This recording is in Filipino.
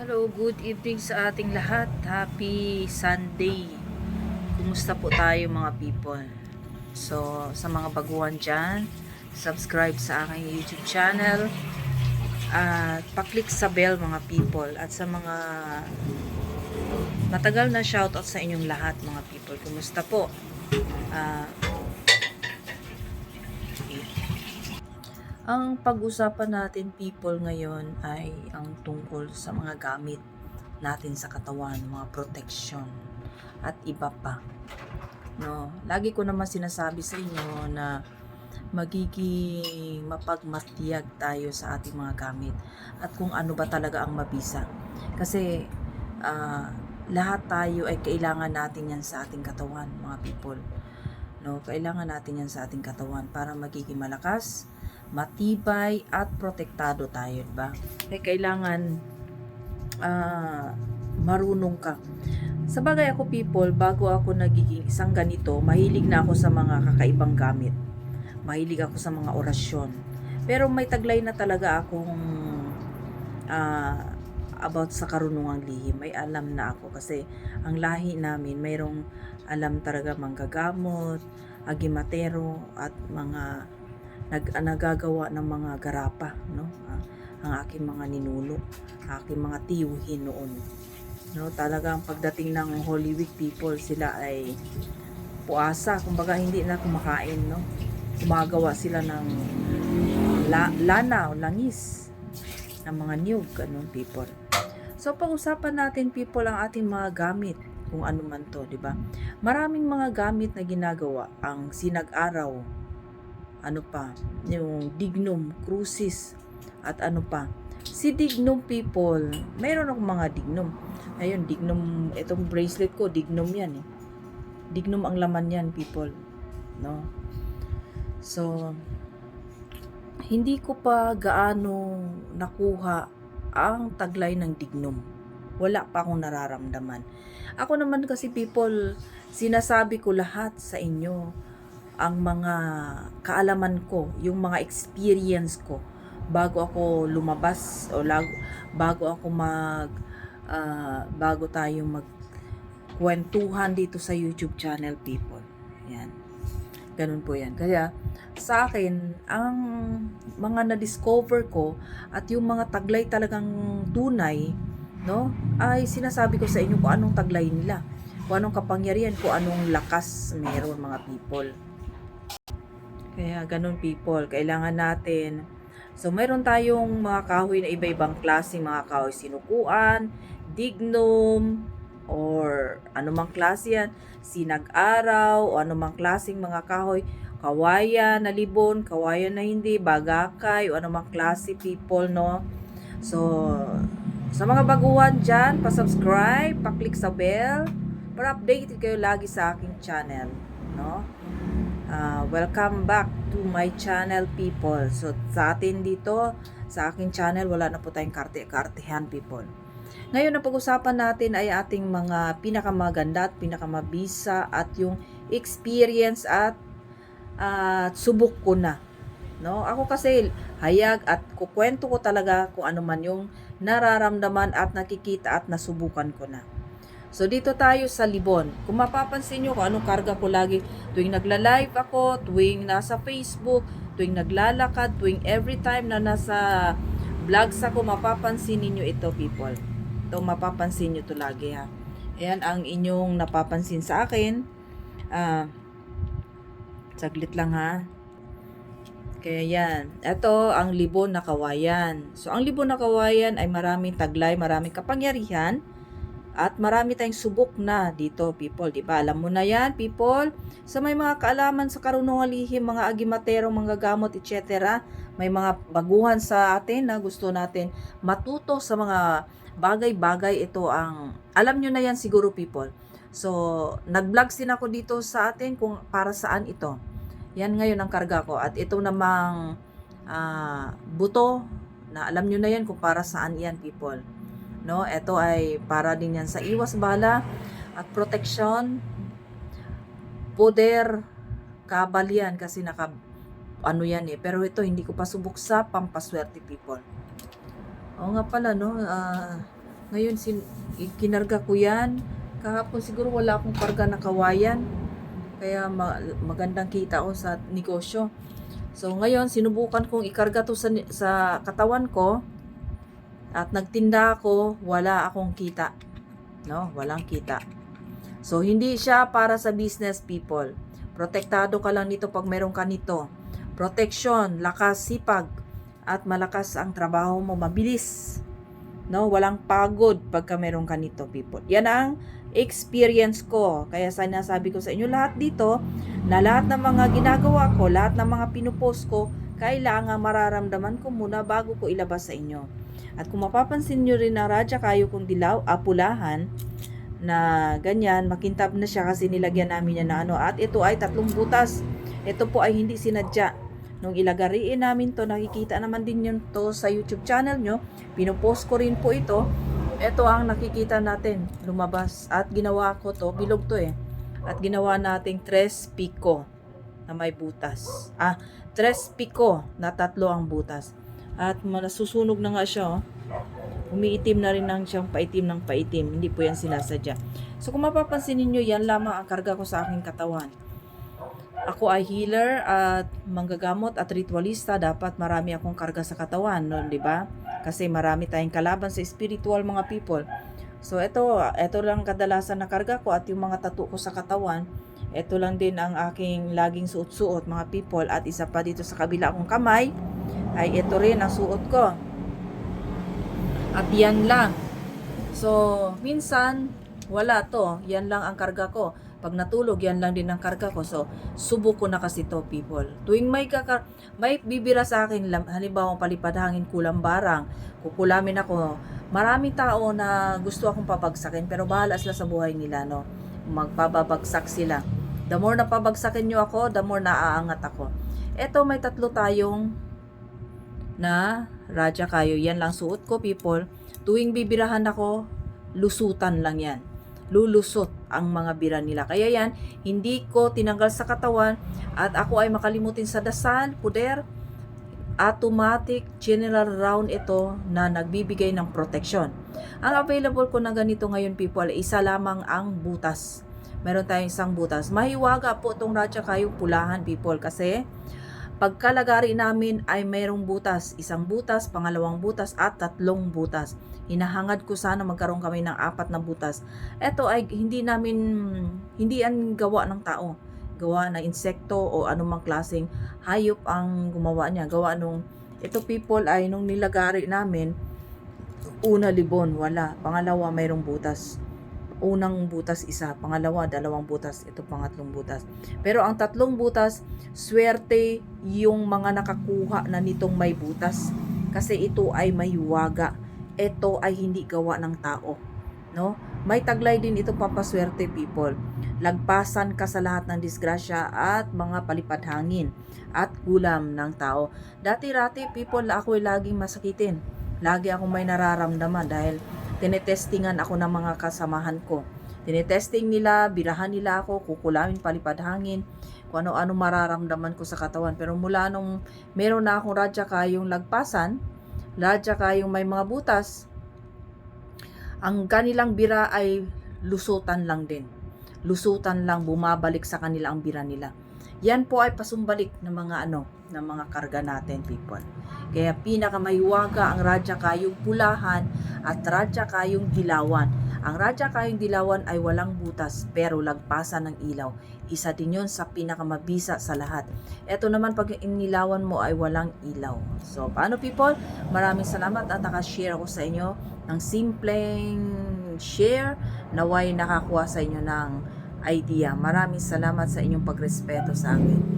Hello, good evening sa ating lahat. Happy Sunday. Kumusta po tayo mga people? So, sa mga baguhan dyan, subscribe sa aking YouTube channel. At paklik sa bell mga people. At sa mga matagal na shoutout sa inyong lahat mga people. Kumusta po? Ah, Ang pag-usapan natin people ngayon ay ang tungkol sa mga gamit natin sa katawan, mga protection at iba pa. No, lagi ko naman sinasabi sa inyo na magiging mapagmatiyag tayo sa ating mga gamit at kung ano ba talaga ang mabisa. Kasi ah, lahat tayo ay kailangan natin yan sa ating katawan, mga people. No, kailangan natin yan sa ating katawan para magiging malakas, matibay at protektado tayo, ba? Eh, kailangan ah, marunong ka. Sa bagay ako people, bago ako nagiging isang ganito, mahilig na ako sa mga kakaibang gamit. Mahilig ako sa mga orasyon. Pero may taglay na talaga akong ah, about sa karunungang lihim. May alam na ako kasi ang lahi namin mayroong alam talaga manggagamot, agimatero at mga nag, nagagawa ng mga garapa, no? Ah, ang aking mga ninuno, aking mga tiyuhin noon. No, talagang pagdating ng Holy Week people, sila ay puasa, kumbaga hindi na kumakain, no? Gumagawa sila ng la, lana o langis ng mga niyog, ganun people. So pag-usapan natin people ang ating mga gamit kung ano man to, di ba? Maraming mga gamit na ginagawa ang sinag-araw, ano pa, yung dignum, crucis, at ano pa. Si dignum people, mayroon akong mga dignum. Ayun, dignum, itong bracelet ko, dignum yan eh. Dignum ang laman yan, people. No? So, hindi ko pa gaano nakuha ang taglay ng dignum. Wala pa akong nararamdaman. Ako naman kasi people, sinasabi ko lahat sa inyo ang mga kaalaman ko, yung mga experience ko bago ako lumabas o lag, bago ako mag ah, bago tayo mag kwentuhan dito sa YouTube channel people. Yan. Ganun po yan. Kaya sa akin, ang mga na-discover ko at yung mga taglay talagang tunay, no, ay sinasabi ko sa inyo kung anong taglay nila, kung anong kapangyarihan, kung anong lakas meron mga people. Kaya ganun people, kailangan natin. So mayroon tayong mga kahoy na iba-ibang klase, mga kahoy sinukuan, dignum, or anumang klase yan, sinag-araw, o anumang klaseng mga kahoy, kawayan na libon, kawayan na hindi, bagakay, o anumang klase people, no? So, sa mga baguhan dyan, pa-subscribe, pa-click sa bell, para updated kayo lagi sa aking channel, no? Ah, welcome back to my channel people. So sa atin dito, sa aking channel, wala na po tayong karte-kartehan people. Ngayon na pag-usapan natin ay ating mga pinakamaganda at pinakamabisa at yung experience at at subok ko na. No? Ako kasi hayag at kukwento ko talaga kung ano man yung nararamdaman at nakikita at nasubukan ko na. So dito tayo sa Libon. Kung mapapansin nyo kung anong karga ko lagi tuwing nagla-live ako, tuwing nasa Facebook, tuwing naglalakad, tuwing every time na nasa vlogs ako, mapapansin ninyo ito people. Ito mapapansin nyo to lagi ha. Ayan ang inyong napapansin sa akin. Ah, saglit lang ha. Kaya yan. Ito ang libon na kawayan. So ang libon na kawayan ay maraming taglay, maraming kapangyarihan at marami tayong subok na dito, people. Di ba? Alam mo na yan, people. Sa may mga kaalaman sa karunungan lihim, mga agimatero, mga gamot, etc. May mga baguhan sa atin na gusto natin matuto sa mga bagay-bagay. Ito ang, alam nyo na yan siguro, people. So, nag-vlogs din ako dito sa atin kung para saan ito. Yan ngayon ang karga ko. At ito namang ah, buto, na alam nyo na yan kung para saan yan, people no ito ay para din yan sa iwas bala at protection poder kabal yan kasi naka ano yan eh pero ito hindi ko pa subok sa pampaswerte people oo nga pala no ah, Ngayon, sin- kinarga ko yan. Kahapon siguro wala akong karga na kawayan. Kaya ma- magandang kita ko sa negosyo. So ngayon, sinubukan kong ikarga to sa, sa katawan ko. At nagtinda ako, wala akong kita. No, walang kita. So hindi siya para sa business people. Protektado ka lang nito pag meron ka nito. Protection, lakas, sipag, at malakas ang trabaho mo, mabilis. No, walang pagod pagka meron ka nito, people. Yan ang experience ko. Kaya sinasabi ko sa inyo lahat dito na lahat ng mga ginagawa ko, lahat ng mga pinupost ko, kailangan mararamdaman ko muna bago ko ilabas sa inyo. At kung mapapansin nyo rin na radya kayo kung dilaw, apulahan, na ganyan, makintab na siya kasi nilagyan namin yan na ano. At ito ay tatlong butas. Ito po ay hindi sinadya. Nung ilagariin namin to, nakikita naman din yun to sa YouTube channel nyo. Pinupost ko rin po ito. Ito ang nakikita natin, lumabas. At ginawa ko to, bilog to eh. At ginawa nating tres pico na may butas. Ah, tres pico na tatlo ang butas. At nasusunog na nga siya oh. Umiitim na rin ng siyang paitim ng paitim. Hindi po yan sinasadya. So kung mapapansin ninyo, yan lamang ang karga ko sa aking katawan. Ako ay healer at manggagamot at ritualista. Dapat marami akong karga sa katawan, no, di ba? Kasi marami tayong kalaban sa spiritual mga people. So ito, ito lang kadalasan na karga ko at yung mga tattoo ko sa katawan. Ito lang din ang aking laging suot-suot mga people at isa pa dito sa kabila kong kamay ay ito rin ang suot ko. At yan lang. So, minsan, wala to. Yan lang ang karga ko. Pag natulog, yan lang din ang karga ko. So, subok ko na kasi to, people. Tuwing may, kaka may bibira sa akin, halimbawa palipad hangin, kulang barang, kukulamin ako. Maraming tao na gusto akong papagsakin, pero bahala sila sa buhay nila, no? Magpababagsak sila. The more na pabagsakin nyo ako, the more naaangat ako. Eto, may tatlo tayong na radya kayo. Yan lang suot ko, people. Tuwing bibirahan ako, lusutan lang yan. Lulusot ang mga bira nila. Kaya yan, hindi ko tinanggal sa katawan at ako ay makalimutin sa dasal, puder, automatic general round ito na nagbibigay ng protection. Ang available ko na ganito ngayon people isa lamang ang butas. Meron tayong isang butas. Mahiwaga po itong radya kayong pulahan people kasi Pagkalagari namin ay mayroong butas, isang butas, pangalawang butas at tatlong butas. Hinahangad ko sana magkaroon kami ng apat na butas. Ito ay hindi namin, hindi ang gawa ng tao. Gawa na insekto o anumang klaseng hayop ang gumawa niya. Gawa nung, ito people ay nung nilagari namin, una libon, wala. Pangalawa mayroong butas unang butas isa, pangalawa dalawang butas, ito pangatlong butas. Pero ang tatlong butas, swerte yung mga nakakuha na nitong may butas kasi ito ay may waga. Ito ay hindi gawa ng tao, no? May taglay din ito papaswerte people. Lagpasan ka sa lahat ng disgrasya at mga palipad hangin at gulam ng tao. Dati-rati people ako ay laging masakitin. Lagi akong may nararamdaman dahil tinetestingan ako ng mga kasamahan ko. Tinetesting nila, birahan nila ako, kukulamin palipad hangin, kung ano-ano mararamdaman ko sa katawan. Pero mula nung meron na akong radya kayong lagpasan, radya kayong may mga butas, ang kanilang bira ay lusutan lang din. Lusutan lang, bumabalik sa kanila ang bira nila. Yan po ay pasumbalik ng mga ano, ng mga karga natin, people. Kaya pinakamahiwaga ang radya kayong pulahan at radya kayong dilawan. Ang radya kayong dilawan ay walang butas pero lagpasan ng ilaw. Isa din yun sa pinakamabisa sa lahat. Ito naman pag inilawan mo ay walang ilaw. So, paano people? Maraming salamat at nakashare ako sa inyo ng simpleng share na way nakakuha sa inyo ng idea. Maraming salamat sa inyong pagrespeto sa akin.